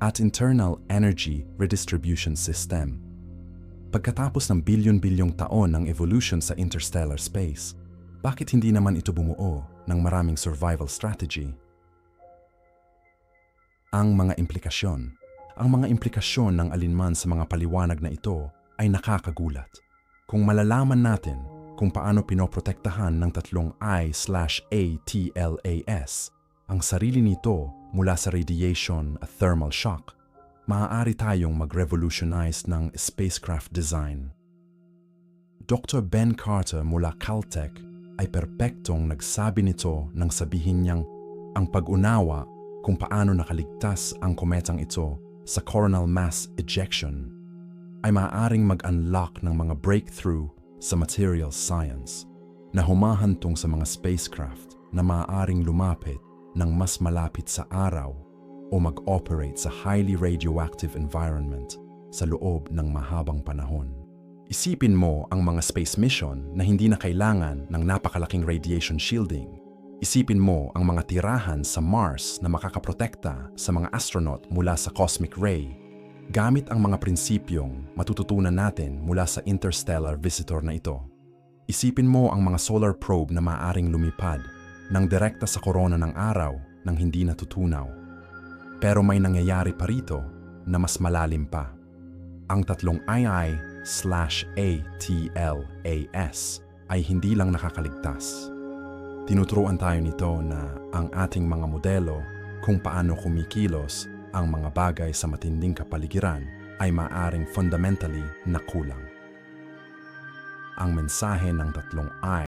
at Internal Energy Redistribution System. Pagkatapos ng bilyon-bilyong taon ng evolution sa interstellar space, bakit hindi naman ito bumuo ng maraming survival strategy? Ang mga implikasyon. Ang mga implikasyon ng alinman sa mga paliwanag na ito ay nakakagulat. Kung malalaman natin kung paano pinoprotektahan ng tatlong I/ATLAS ang sarili nito mula sa radiation at thermal shock, maaari tayong mag-revolutionize ng spacecraft design. Dr. Ben Carter mula Caltech ay perpektong nagsabi nito nang sabihin niyang ang pag-unawa kung paano nakaligtas ang kometang ito sa coronal mass ejection ay maaaring mag-unlock ng mga breakthrough sa material science na humahantong sa mga spacecraft na maaaring lumapit ng mas malapit sa araw o mag-operate sa highly radioactive environment sa loob ng mahabang panahon. Isipin mo ang mga space mission na hindi na kailangan ng napakalaking radiation shielding. Isipin mo ang mga tirahan sa Mars na makakaprotekta sa mga astronaut mula sa cosmic ray gamit ang mga prinsipyong matututunan natin mula sa interstellar visitor na ito. Isipin mo ang mga solar probe na maaaring lumipad ng direkta sa korona ng araw nang hindi natutunaw. Pero may nangyayari pa rito na mas malalim pa. Ang tatlong II slash ATLAS ay hindi lang nakakaligtas. Tinuturuan tayo nito na ang ating mga modelo kung paano kumikilos ang mga bagay sa matinding kapaligiran ay maaring fundamentally nakulang. Ang mensahe ng tatlong I